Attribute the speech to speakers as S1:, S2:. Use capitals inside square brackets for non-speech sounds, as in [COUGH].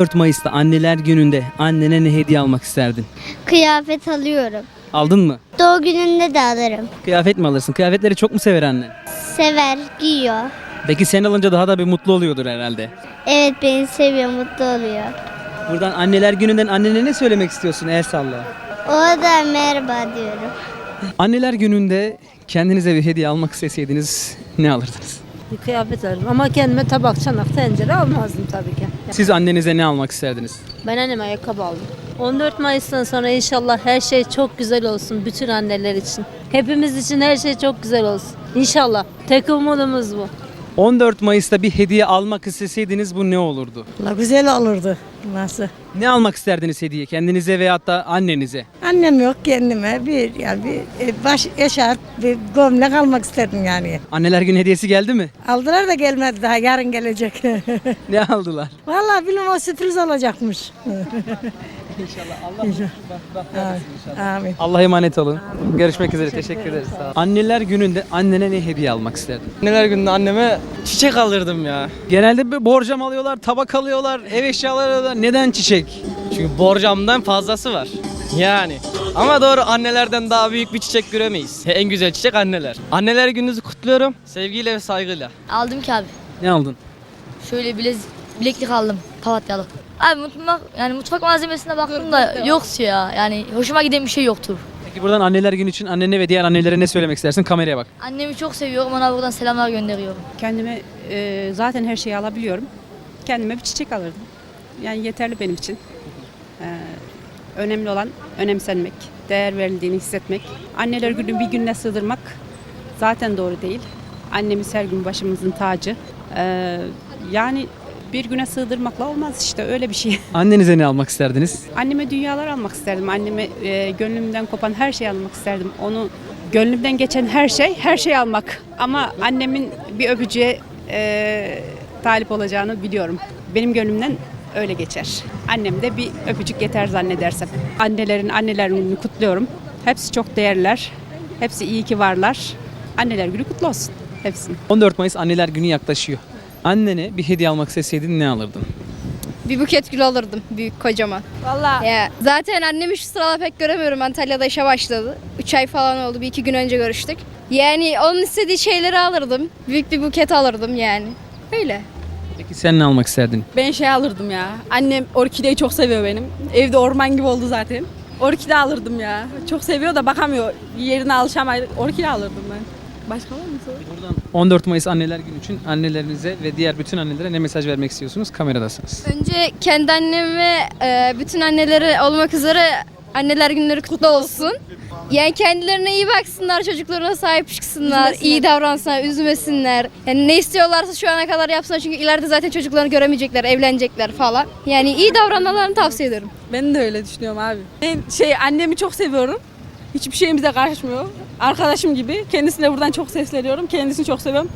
S1: 4 Mayıs'ta anneler gününde annene ne hediye almak isterdin?
S2: Kıyafet alıyorum.
S1: Aldın mı?
S2: Doğu gününde de alırım.
S1: Kıyafet mi alırsın? Kıyafetleri çok mu sever annen?
S2: Sever, giyiyor.
S1: Peki sen alınca daha da bir mutlu oluyordur herhalde.
S2: Evet beni seviyor, mutlu oluyor.
S1: Buradan anneler gününden annene ne söylemek istiyorsun? El salla.
S2: O da merhaba diyorum.
S1: Anneler gününde kendinize bir hediye almak isteseydiniz ne alırdınız?
S3: Bir kıyafet alırım ama kendime tabak, çanak, tencere almazdım tabii ki.
S1: Siz annenize ne almak isterdiniz?
S3: Ben anneme ayakkabı aldım. 14 Mayıs'tan sonra inşallah her şey çok güzel olsun bütün anneler için. Hepimiz için her şey çok güzel olsun. İnşallah. Tek umudumuz bu.
S1: 14 Mayıs'ta bir hediye almak isteseydiniz bu ne olurdu?
S4: La güzel olurdu. Nasıl?
S1: Ne almak isterdiniz hediye? Kendinize veyahut da annenize?
S4: Annem yok kendime bir yani bir e, baş eşarp bir gömlek almak isterdim yani.
S1: Anneler günü hediyesi geldi mi?
S4: Aldılar da gelmedi daha yarın gelecek. [LAUGHS]
S1: Ne aldılar?
S4: Vallahi bilmem o sürpriz olacakmış. [LAUGHS] Amin. Amin.
S1: Allah'a emanet olun. Görüşmek üzere. Teşekkür ederiz. Sağ olun. Anneler gününde annene ne hediye almak isterdin?
S5: Anneler gününde anneme çiçek alırdım ya.
S1: Genelde bir borcam alıyorlar, tabak alıyorlar, ev eşyaları alıyorlar. Neden çiçek?
S5: Çünkü borcamdan fazlası var. Yani. Ama doğru annelerden daha büyük bir çiçek göremeyiz. En güzel çiçek anneler. Anneler gününüzü kutluyorum. Sevgiyle ve saygıyla.
S6: Aldım ki abi.
S1: Ne aldın?
S6: Şöyle bilez, bileklik aldım. Papatyalı. Abi mutfak yani mutfak malzemesine baktım da yoktu ya. Yani hoşuma giden bir şey yoktu.
S1: Peki buradan anneler günü için annene ve diğer annelere ne söylemek istersin? Kameraya bak.
S6: Annemi çok seviyorum. Ona buradan selamlar gönderiyorum.
S7: Kendime e, zaten her şeyi alabiliyorum. Kendime bir çiçek alırdım. Yani yeterli benim için. E, önemli olan önemsenmek, değer verildiğini hissetmek. Anneler günü bir gününe sığdırmak zaten doğru değil. Annemiz her gün başımızın tacı. E, yani bir güne sığdırmakla olmaz işte öyle bir şey. [LAUGHS]
S1: Annenize ne almak isterdiniz?
S7: Anneme dünyalar almak isterdim. Anneme e, gönlümden kopan her şeyi almak isterdim. Onu gönlümden geçen her şey, her şey almak. Ama annemin bir öpücüğe e, talip olacağını biliyorum. Benim gönlümden öyle geçer. Annem de bir öpücük yeter zannedersem. Annelerin annelerini kutluyorum. Hepsi çok değerler. Hepsi iyi ki varlar. Anneler günü kutlu olsun hepsinin.
S1: 14 Mayıs anneler günü yaklaşıyor. Annene bir hediye almak isteseydin ne alırdın?
S8: Bir buket gül alırdım büyük kocaman.
S3: Vallahi
S8: Ya zaten annemi şu sıralar pek göremiyorum. Antalya'da işe başladı. 3 ay falan oldu. Bir iki gün önce görüştük. Yani onun istediği şeyleri alırdım. Büyük bir buket alırdım yani. Öyle.
S1: Peki sen ne almak isterdin?
S9: Ben şey alırdım ya. Annem orkideyi çok seviyor benim. Evde orman gibi oldu zaten. Orkide alırdım ya. Çok seviyor da bakamıyor. Yerine alışamıyor. Orkide alırdım ben. Başka var mı soru?
S1: Buradan 14 Mayıs anneler günü için annelerinize ve diğer bütün annelere ne mesaj vermek istiyorsunuz? Kameradasınız.
S8: Önce kendi anneme, e, bütün annelere olmak üzere anneler günleri kutlu olsun. Yani kendilerine iyi baksınlar, çocuklarına sahip çıksınlar, iyi davransınlar, üzmesinler. Yani ne istiyorlarsa şu ana kadar yapsınlar çünkü ileride zaten çocuklarını göremeyecekler, evlenecekler falan. Yani iyi davranmalarını tavsiye ederim.
S9: Ben de öyle düşünüyorum abi. Ben şey annemi çok seviyorum. Hiçbir şeyimize karışmıyor. Arkadaşım gibi. Kendisine buradan çok sesleniyorum. Kendisini çok seviyorum.